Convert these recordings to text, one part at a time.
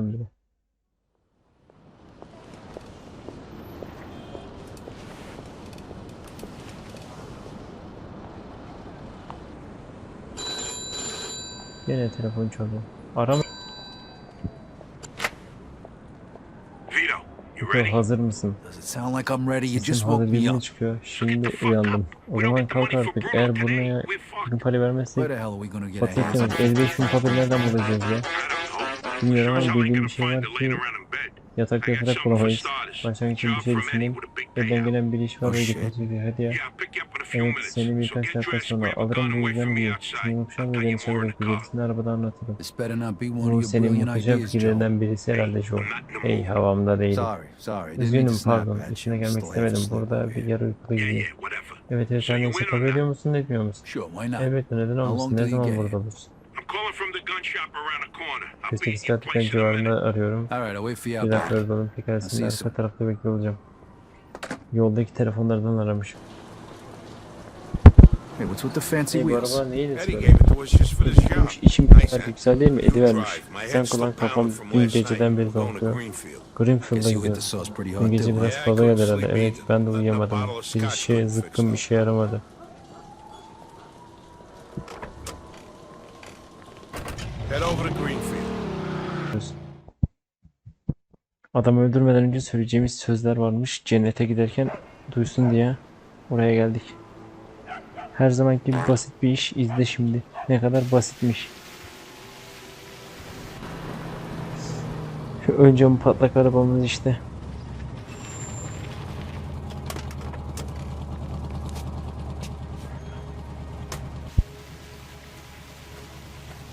yaptım bile. Yine telefon çalıyor. Arama. Vito, you Vito, ready? hazır mısın? Does it sound like I'm ready? You Sesin just woke hazır me birine up. çıkıyor. Şimdi uyandım. O zaman kalk artık. Eğer buraya bugün para vermezsek Where the hell are we gonna get a Paket hands on? yemek. 55 bin papel nereden bulacağız ya? Bilmiyorum ama bildiğim bir şey var ki something for bulamayız. Başlangıç için bir şey düşündüm. Elden gelen bir iş var ve gitmesi gerekiyor. Hadi ya. Evet seni birkaç get dakika sonra alırım bu yüzden bir yumuşam I'll ve the car. Gerisini arabada anlatırım. Bu senin muhteşem fikirlerinden birisi herhalde the Hey havamda değilim. Üzgünüm pardon. İçine gelmek istemedim. Burada bir yarı yeah, whatever. Evet evet in on kabul ediyor musun etmiyor musun? Evet neden olmasın? Ne zaman get burada olursun? I'm calling from the gun shop around the corner. I'll be Destek at your istirahat place in a minute. civarında arıyorum. All right, I'll wait for you Bir dakika şimdi you arka tarafta bekliyor olacağım. Yoldaki telefonlardan aramış. Hey, what's with the fancy Hey, bu wheels? araba neyin Eddie böyle? gave it to us just for this job. Gümüş işim Nice, kadar güzel değil mi? Edi vermiş. Drive. My Sen kullan kafam pounding from dün geceden beri. Greenfield. Greenfield'a gidiyoruz. sauce pretty Dün hard gece biraz fazla geldi herhalde. Evet ben de uyuyamadım. Bir şey couldn't zıkkım şey yaramadı. Adamı öldürmeden önce söyleyeceğimiz sözler varmış. Cennete giderken duysun diye oraya geldik. Her zamanki gibi basit bir iş izle şimdi. Ne kadar basitmiş. Şu ön camı patlak arabamız işte.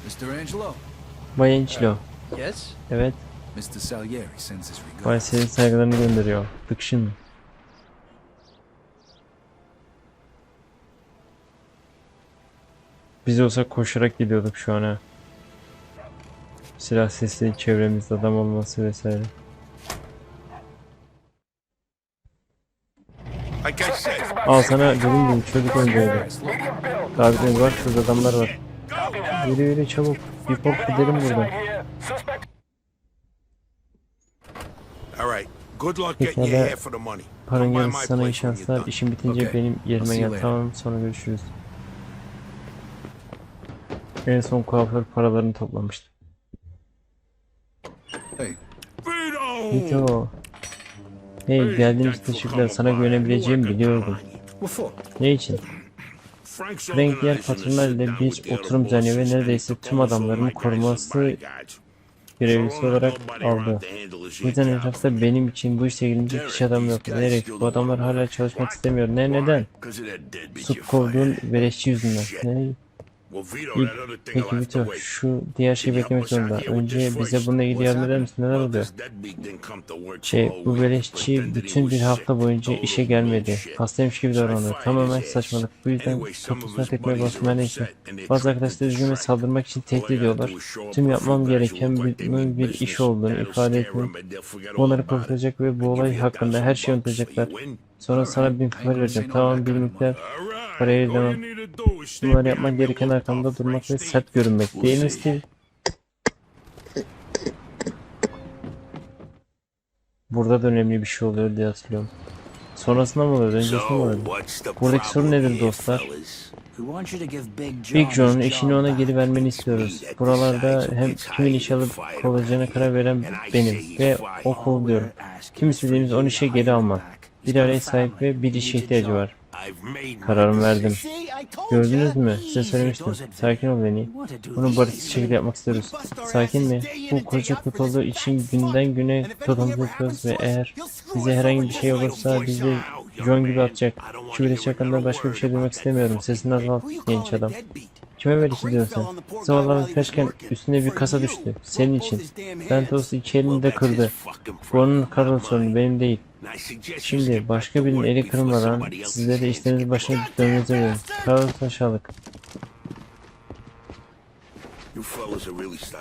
Mr. Angelo. Bay Angelo. Yes? Evet. Mr. Salieri sends his regards. senin saygılarını gönderiyor. Fiction. Biz olsak koşarak gidiyorduk şu an. Silah sesi, çevremizde adam olması vesaire. Al sana dediğim gibi çocuk oyuncağıydı. Abi bak şurada adamlar var. Yürü yürü çabuk. Bir pop gidelim buradan. Pekala. hair for the money. Paran gelirse my sana iyi şanslar. İşin bitince Okay. benim yerime see you gel. later. Tamam sonra görüşürüz. En son kuaför paralarını toplamıştı. Hey, Vito! Hey geldiğin için teşekkürler. Sana güvenebileceğimi biliyordum. Ne için? Frank diğer patronlarla bir oturum düzenliyor ve neredeyse tüm adamlarını koruması görevlisi olarak aldı. Bu yüzden etrafta benim için bu işle ilgilenecek kişi adam yok. Diyerek bu adamlar hala çalışmak istemiyor. Ne neden? Su kovduğun beleşçi yüzünden. Ne? Peki Vito şu diğer şeyi beklemek zorunda. Önce bize bununla ilgili yardım eder misin? Neler oluyor? Şey bu beleşçi bütün bir hafta boyunca işe gelmedi. Hastaymış gibi davranıyor. Tamamen saçmalık. Bu yüzden kapısına tekmeye basmaya neyse. Bazı arkadaşlar ve saldırmak için tehdit ediyorlar. Tüm yapmam gereken bir, bir iş olduğunu ifade etmek. Onları korkutacak ve bu olay hakkında her şeyi unutacaklar. Sonra sana bin küfür vereceğim. Tamam bir miktar parayı ödemem. Bunları yapman gereken arkamda durmak ve sert görünmek. Değil mi Steve? Burada da önemli bir şey oluyor diye hatırlıyorum. Sonrasında mı oluyor? Öncesinde mi oluyor? Buradaki sorun nedir dostlar? Big John'un eşini ona geri vermeni istiyoruz. Buralarda hem kimin iş alıp kovulacağına karar veren benim ve o kovuluyorum. Kim istediğimiz onun işe geri almak. Bir araya sahip ve bir işe ihtiyacı var. Kararımı verdim. Gördünüz mü? Size söylemiştim. Sakin ol beni. Bunu barışçı şekilde yapmak istiyoruz. Sakin mi? Bu koca kut olduğu için günden güne yapıyoruz ve eğer bize herhangi bir şey olursa bizi John gibi atacak. Şu bile hakkında başka bir şey duymak istemiyorum. Sesini azalt genç adam. Kime ver işi diyorsun sen? Zavallı kaçken üstüne bir kasa düştü. Senin için. Santos iki elini de kırdı. Bu onun karın sorunu benim değil. Şimdi başka birinin eli kırılmadan sizlere işleriniz başına dönmenizi aşağılık.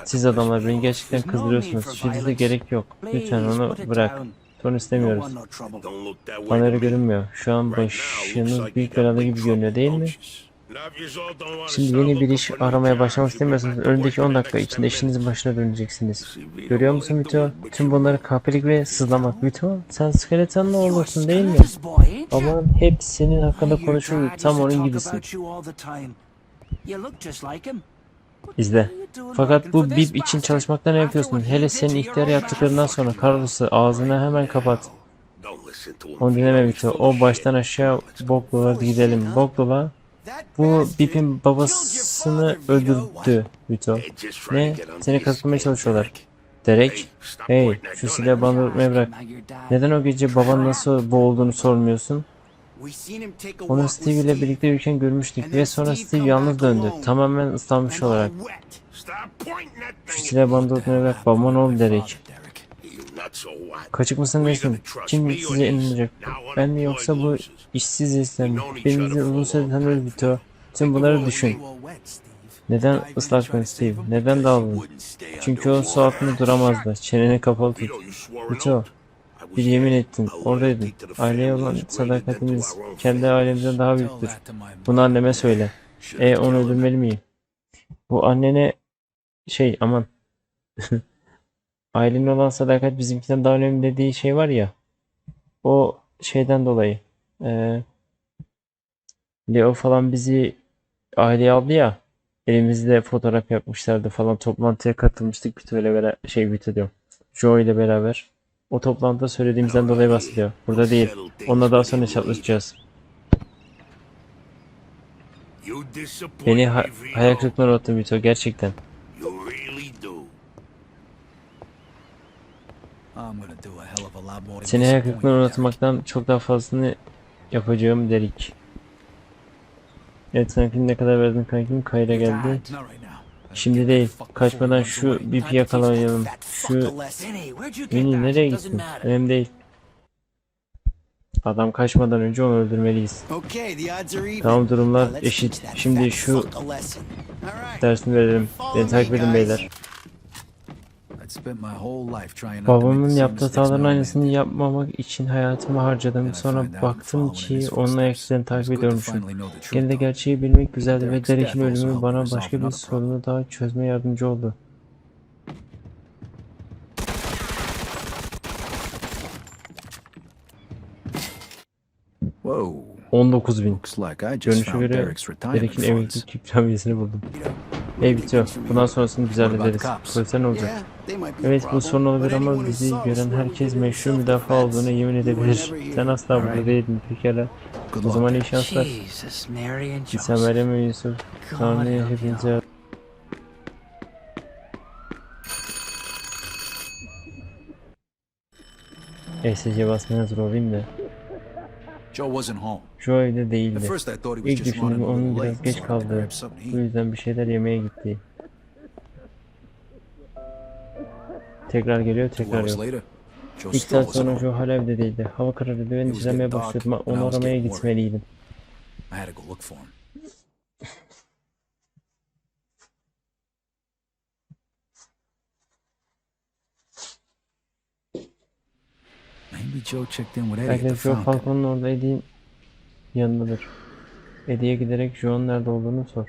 Siz adamlar beni gerçekten kızdırıyorsunuz. Şiddete gerek yok. Lütfen onu bırak. Sorun istemiyoruz. Bana öyle görünmüyor. Şu an başınız büyük belada gibi görünüyor değil mi? Şimdi yeni bir iş aramaya başlamak istemiyorsanız önündeki 10 for the dakika içinde 10 işinizin başına döneceksiniz. Görüyor musun Vito? Tüm bunlar bunları kahpelik ve sızlamak. Vito sen skeletonla oğlusun değil mi? Baban hep senin hakkında konuşuyor. Tam onun gibisin. İzle. Fakat bu bip için çalışmakta ne yapıyorsun? Hele senin ihtiyar yaptıklarından sonra Carlos'u ağzını hemen kapat. Onu dinleme Vito. O baştan aşağı bok dola gidelim. Bok dola. Bu Bip'in babasını öldürdü Vito. Ne? Seni kazıklamaya çalışıyorlar. Derek. Hey şu silahı bana unutmaya bırak. Neden o gece baban nasıl boğulduğunu sormuyorsun? Onu Steve ile birlikte yürürken görmüştük ve sonra Steve yalnız döndü. Tamamen ıslanmış olarak. Şu silahı bana unutmaya bırak. Baban ol Derek. Kaçık mısın nesin? Kim size inanacak? Ben mi yoksa bu işsiz insan mı? Birbirimizi uzun süre tanıyoruz Vito. Tüm bunları düşün. Neden ıslaktın Steve? Neden daldın? Çünkü o su altında duramazdı. Çeneni kapalı tut. Vito, bir yemin ettin. Oradaydın. Aileye olan sadakatimiz kendi ailemizden daha büyüktür. Bunu anneme söyle. E onu öldürmeli miyim? Bu annene şey aman. Ailenin olan sadakat bizimkinden daha önemli dediği şey var ya. O şeyden dolayı. Eee Leo falan bizi aileye aldı ya. Elimizde fotoğraf yapmışlardı falan. Toplantıya katılmıştık Vito ile beraber. Şey Vito diyorum. Joe ile beraber. O toplantıda söylediğimizden dolayı bahsediyor. Burada değil. Onunla daha sonra çatlaşacağız. Beni ha- hayal kırıklığına uğrattın Vito gerçekten. Seni hayal kırıklığına uğratmaktan çok daha fazlasını yapacağım Derek. Evet sanki ne kadar verdin kankim? Kayra geldi. Şimdi değil. Kaçmadan şu bipi yakalayalım. Şu Mini nereye gittin? Önemli değil. Adam kaçmadan önce onu öldürmeliyiz. Tamam durumlar eşit. Şimdi şu dersini verelim. Beni takip edin beyler. Babamın yaptığı hataların aynısını yapmamak için hayatımı harcadım. Sonra baktım ki onun ayak izlerini takip ediyormuşum. Gene de gerçeği bilmek güzeldi ve Derek'in ölümü bana başka bir sorunu daha çözmeye yardımcı oldu. Whoa. 19 bin. Görünüşe göre Derek'in emeklilik ikramiyesini buldum. Hey bitiyor. Bundan sonrasını biz hallederiz. Polisler ne olacak? Evet bu sorun olabilir ama bizi gören herkes meşhur müdafaa olduğunu yemin edebilir. Sen asla burada değildin pekala. O zaman iyi şanslar. İsa. Meryem ve Yusuf. God Tanrı help hepinize. ESC basmaya hazır olayım da. Joe wasn't home. Evde At değildi. İlk düşündüğüm onun biraz geç to Bu yüzden bir şeyler yemeye gitti. Tekrar geliyor, tekrar yok. İlk saat sonra. Joe hala evde değildi. Hava karardı ve endişelenmeye dark başladım. Onu aramaya gitmeliydim. I had to go look for him. Joe checked in with Eddie at the Joe. Falcon'un orada Eddie'in yanındadır. Eddie'ye giderek Joe'nun nerede olduğunu sor.